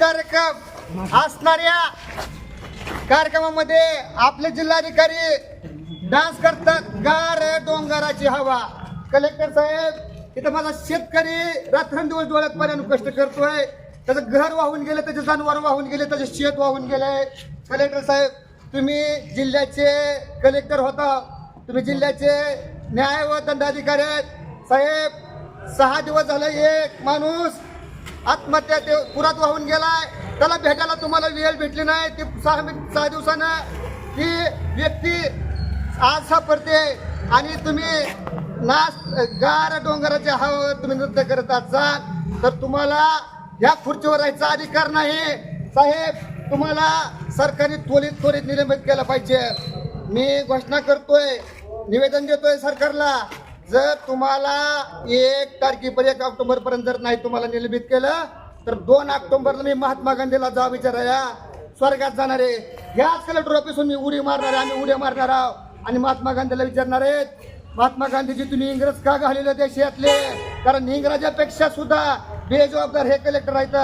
कार्यक्रम असणाऱ्या कार्यक्रमामध्ये आपले जिल्हाधिकारी डान्स करतात. गार डोंगराची हवा. कलेक्टर साहेब इथं माझा शेतकरी रात्रंदिवस डोळ्यात पाण्यानं कष्ट करतोय. त्याचं घर वाहून गेलं त्याचे जनावर वाहून गेले त्याचे शेत वाहून गेले. कलेक्टर साहेब तुम्ही जिल्ह्याचे कलेक्टर होता. तुम्ही जिल्ह्याचे न्याय व दंडाधिकारी आहेत. साहेब सहा दिवस झाले एक माणूस आत्महत्या ते पुरात वाहून गेलाय. त्याला भेटायला तुम्हाला वेळ भेटली नाही. ती सहा सहा दिवसानं ती व्यक्ती आज सापडते आणि तुम्ही नाच गार डोंगराच्या हवावर तुम्ही नृत्य करत असाल तर तुम्हाला या खुर्चीवर राहायचा अधिकार नाही. साहेब तुम्हाला सरकारने त्वरित त्वरित निलंबित केलं पाहिजे. मी घोषणा करतोय निवेदन देतोय सरकारला. जर तुम्हाला एक तारखेपर्यंत एक ऑक्टोबर पर्यंत जर नाही तुम्हाला निलंबित केलं तर दोन ऑक्टोबरला मी महात्मा गांधीला जा विचाराया स्वर्गात जाणार आहे ह्याच कलेक्टर ऑफिसून मी उडी मारणार आहे आम्ही उड्या मारणार आहोत. आणि महात्मा गांधीला विचारणार आहेत महात्मा गांधीजी तुम्ही इंग्रज का घालेले देशातले? कारण इंग्रजापेक्षा सुद्धा बेजबाबदार हे कलेक्टर आहेत.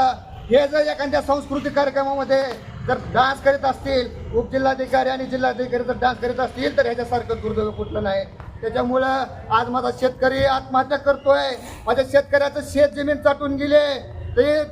हे जर एखाद्या सांस्कृतिक कार्यक्रमामध्ये जर डान्स करीत असतील उपजिल्हाधिकारी आणि जिल्हाधिकारी जर डान्स करीत असतील तर ह्याच्यासारखं दुर्दैव कुठलं नाही. त्याच्यामुळं आज माझा शेतकरी आत्महत्या करतोय. माझ्या शेतकऱ्याचं शेत जमीन चाटून गेले. ते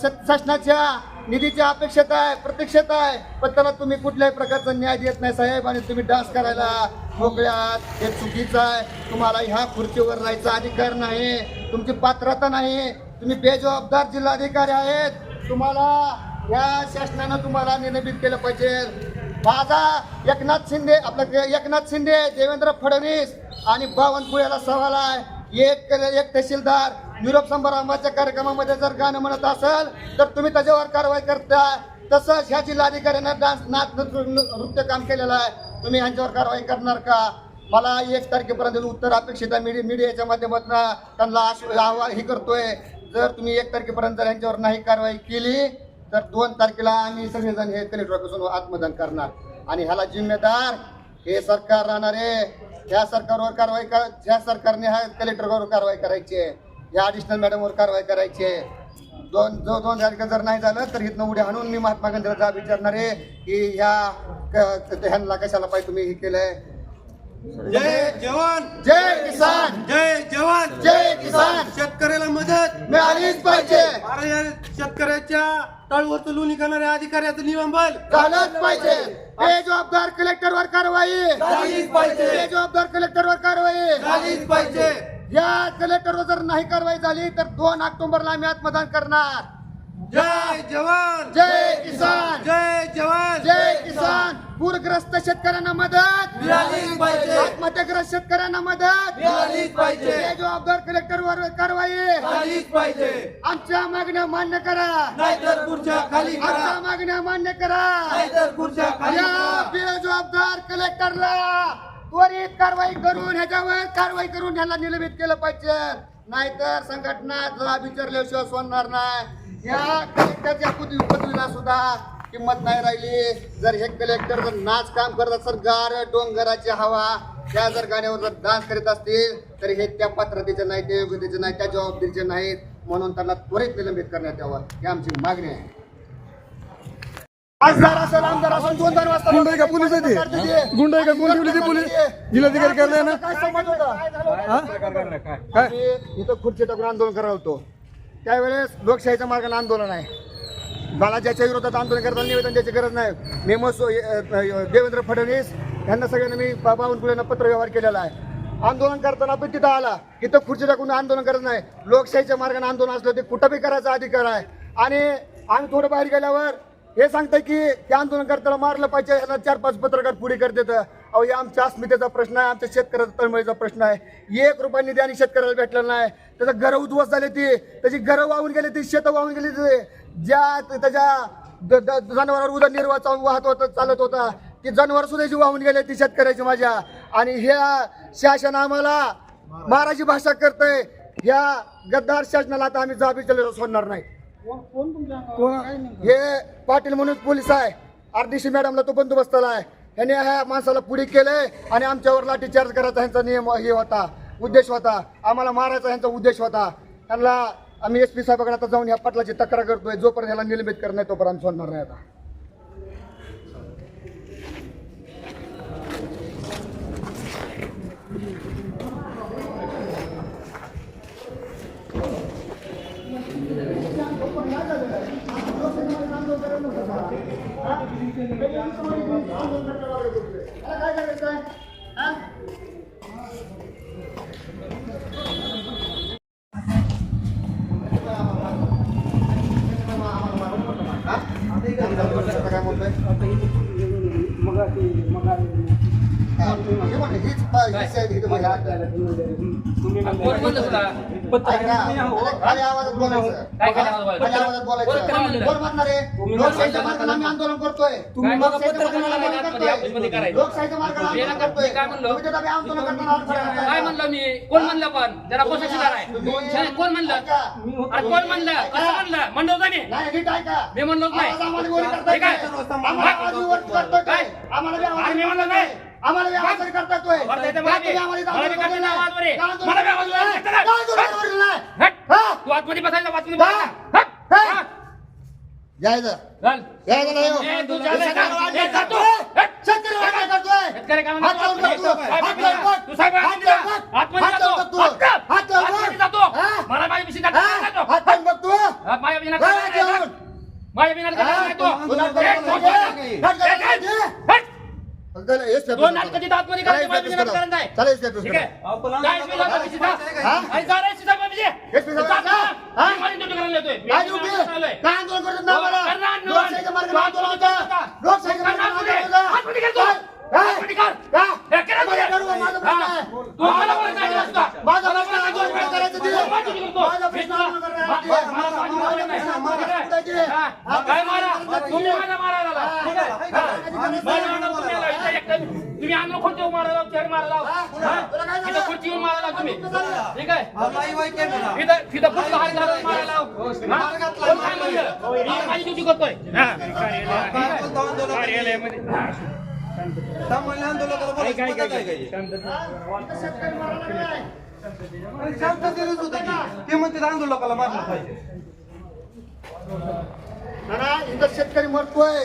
शेत- शासनाच्या निधीची अपेक्षेत आहे प्रतीक्षेत आहे. पण त्याला तुम्ही कुठल्याही प्रकारचा न्याय देत नाही साहेब आणि तुम्ही डान्स करायला मोकळ्यात. हे चुकीचं आहे. तुम्हाला ह्या खुर्चीवर राहायचा अधिकार नाही. तुमची पात्रता नाही. तुम्ही बेजबाबदार जिल्हाधिकारी आहेत. तुम्हाला या शासनानं तुम्हाला निलंबित केलं पाहिजे. माझा एकनाथ शिंदे आपलं एकनाथ शिंदे देवेंद्र फडणवीस आणि बावनकुळ्याला सवाल आहे. एक एक तहसीलदार निरोप समारंभाच्या कार्यक्रमामध्ये जर गाणं म्हणत असेल तर तुम्ही त्याच्यावर कारवाई करता तसंच ह्या जिल्हाधिकाऱ्यांना डान्स नाच नृत्य नृत्य काम केलेलं आहे. तुम्ही ह्यांच्यावर कारवाई करणार का? मला एक तारखेपर्यंत उत्तर अपेक्षित आहे. मीडिया मीडियाच्या माध्यमातून त्यांना आश आवाहन हे करतोय. जर तुम्ही एक तारखेपर्यंत जर यांच्यावर नाही कारवाई केली तर दोन तारखेला आम्ही सगळेजण हे कलेक्टर ऑफिसून आत्मदान करणार. आणि ह्याला जिम्मेदार हे सरकार राहणार आहे. ह्या सरकारवर कारवाई कर ह्या सरकारने ह्या कलेक्टरवर कारवाई करायची आहे. ह्या ॲडिशनल मॅडमवर कारवाई करायची आहे. दोन जो दोन तारखेला जर नाही झालं तर इथनं उड्या हाणून मी महात्मा गांधीला जाब विचारणार आहे की ह्या ह्यांना कशाला पाहिजे तुम्ही हे केलंय? जय जवान! जय किसान! जय जवान! जय किसान! शेतकऱ्याला मदत मिळालीच पाहिजे! शेतकऱ्याच्या तळवरचं लोणी करणाऱ्या अधिकाऱ्याचं निलंबन. झालंच पाहिजे. बेजबाबदार कलेक्टरवर कारवाई. झालीच पाहिजे. बेजबाबदार कलेक्टरवर कारवाई. झालीच पाहिजे. या कलेक्टरवर जर नाही कारवाई झाली तर दोन ऑक्टोबरला आम्ही आत्मदान करणार. जय जवान. जय किसान. जय जवान. जय किसान. पूरग्रस्त शेतकऱ्यांना मदत. मिळालीच पाहिजे. आत्महत्याग्रस्त शेतकऱ्यांना मदत. मिळालीच पाहिजे. बेजबाबदार कलेक्टरवर कारवाई. झालीच पाहिजे. आमच्या मागण्या मान्य करा. नाहीतर खुर्च्या खाली आमच्या मागण्या मान्य करा. नाहीतर खुर्च्या खाली या करा. बेजबाबदार कलेक्टरला त्वरित कारवाई करून ह्याच्यावर कारवाई करून ह्याला निलंबित केलं पाहिजे. नाहीतर संघटना जबाब विचारल्याशिवाय सोडणार नाही. या कलेक्टरच्या पदवी पदवीला सुद्धा किंमत नाही राहिली. जर हे कलेक्टर जर नाच काम करत असेल गार डोंगराची हवा त्या जर गाण्यावर जर डान्स करीत असतील तर हे त्या पात्रतेचे नाही त्या योग्यतेचे नाही त्या जबाबदारीचे नाहीत. म्हणून त्यांना त्वरित निलंबित करण्यात यावं ही आमची मागणी आहे. खासदार असेल आमदार असेल दोन दोन वाजता गुंड आहे का? पोलीस आहे ते? गुंड आहे का? कोण ठेवली ती पोलीस? जिल्हाधिकारी कार्यालय ना काय? इथं खुर्ची टाकून आंदोलन करत होतो. त्यावेळेस लोकशाहीच्या मार्गाने आंदोलन आहे. मला ज्याच्या विरोधात आंदोलन करताना निवेदन द्यायची गरज नाही. मी मसो देवेंद्र फडणवीस यांना सगळ्यांना मी बा- बावनकुळेंना पत्र व्यवहार केलेला आहे. आंदोलन करताना पण तिथं आला इथं खुर्ची टाकून आंदोलन करत नाही. लोकशाहीच्या मार्गाने आंदोलन असलं ते कुठं बी करायचा अधिकार आहे. आणि आम्ही थोडं बाहेर गेल्यावर हे सांगतंय की ते आंदोलन करताना मारलं पाहिजे ह्याला चार पाच पत्रकार पुढे करतात. अहो हे आमच्या अस्मितेचा प्रश्न आहे आमच्या शेतकऱ्याचा तळमळीचा प्रश्न आहे. एक रुपया निधी आणि शेतकऱ्याला भेटलेला नाही. त्याचं घरं उद्ध्वस्त झाले ती. त्याची घरं वाहून गेली ती शेतं वाहून गेली ती. ज्या त्याच्या जनावरांवर उदरनिर्वाह चालू वाहत होता चालत होता ती जनावर सुद्धा जी वाहून गेले ती शेतकऱ्याची माझ्या. आणि ह्या शासन आम्हाला महाराजी भाषा करतंय. ह्या गद्दार शासनाला आता आम्ही जाबी चले सोडणार नाही. हे पाटील म्हणून पोलीस आहे. आरडीसी मॅडमला तो बंदोबस्ताला आहे यांनी ह्या माणसाला पुढे केलंय आणि आमच्यावर लाठीचार्ज करायचा ह्यांचा नियम हे होता उद्देश होता. आम्हाला मारायचा ह्यांचा उद्देश होता. त्यांना आम्ही एस पी साहेबाकडे आता जाऊन ह्या पाटलाची तक्रार करतोय. जोपर्यंत ह्याला निलंबित करत नाही तोपर्यंत आम्ही सोडणार नाही आता. काय हा? काय म्हणतोय हा, हे म्हणलं, म्हणलं म्हणलं? लोकशाहीच्या आम्ही आंदोलन करतोय. लोकशाहीच्या म्हणला आंदोलन करतोय. आंदोलन. काय म्हणलो? करताना काय म्हणलं मी? कोण म्हणलं पण? जरा पोशाशीदार आहे. कोण म्हणलं? कोण म्हणलं? कसं म्हणलं? म्हणलं होतं मी नाही नीट ऐका. मी म्हणलोच नाही. काय? आम्हाला मी म्हणलो नाही. आम्हाला वर करता मला का बी. तुम्ही आम्हाला मला बी आंदोलन करता येतं करताय? आवाज वर आहे. का आंदोलन मला बी आवाज वर आहे. करताय? का आंदोलन वर नाही? हट. हा? तू आतमध्ये बसायला आतमध्ये हा? बसायला हट. हा? हा. यायचं. चल. यायचं नाही हो. ए, तू चालला का? शेतकरी ए, जा तू. वाढ हट. शेतकरी वाढ काय करतोय? शेतकरी काय हात म्हणतो? लावून बघ तू. काय हात लावून बघ. तू साहेब हात आतमध्ये जा. लावून बघ. आतमध्ये हात जातो. लावून बघ तू. हात कर. हात लावून बघ. आतमध्ये जातो. हा? मला माझी पिशी हा? जातो हात लावून बघ तू. हा, माझ्या बिना काय काय जेवण? नाही. माझ्या बिना काय हा? नाही तो. तू नाटकं ए, करायला कोण पाहिजे. बोलला? नाटकं ए, करायला पाहिजे. हट. चला, हेच पेपर दोन करा. नाटकं तिथं आतमध्ये चला, करायची, हेच पेपर बिना करा. करायचं आहे. चला, हेच पेपर ठीक करा. आहे? जा, इसमें जा, बाबीजी, जा. हा? आणि जा रे, सीधा बाबीजी. हेच पेपर जा, करा. हा? मी माझी ड्युटी करायला येतोय. मी काय माझी ड्युटी? ड्युटी करायला येतोय. काय आंदोलन करतात ना आम्हाला? करणार आंदोलन. लोकशाहीच्या मार्गाने आंदोलन होतं. लोकशाहीच्या मार्गाने आतमध्ये. आंदोलन होतं. आतमध्ये कर तू. काय? आतमध्ये कर. काय? हे, करा माझा तू. आहे, माझा प्रश्न आहे. हा. तू मला बोलायचं आहे रस्ता. माझा प्रश्न आंदोलन काय करायचं ते? माझी ड्युटी करतो. माझा प्रश्न आंदोलन करायचं ते. मला- मला- मला- मला- माझा मला- प्रश्न आहे, ठीक आहे? हा. काय मारा तुम्ही माझ्या मारायला आला. ठीक आहे? हा. माझ्या अंगावर तुम्ही अंगावर खुर्चीवर मारायला चेअर मारायला हा? इथं खुर्चीवर मारायला तुम्ही. ठीक आहे? इथं तिथं फक्त हात घालून मारायला हा? कोण काय म्हणलं? मी माझी ड्युटी करतोय. हा. कार्यालयामध्ये. ते म्हणते आंदोलकाला मारलं पाहिजे. दादा, इथं शेतकरी मरतोय.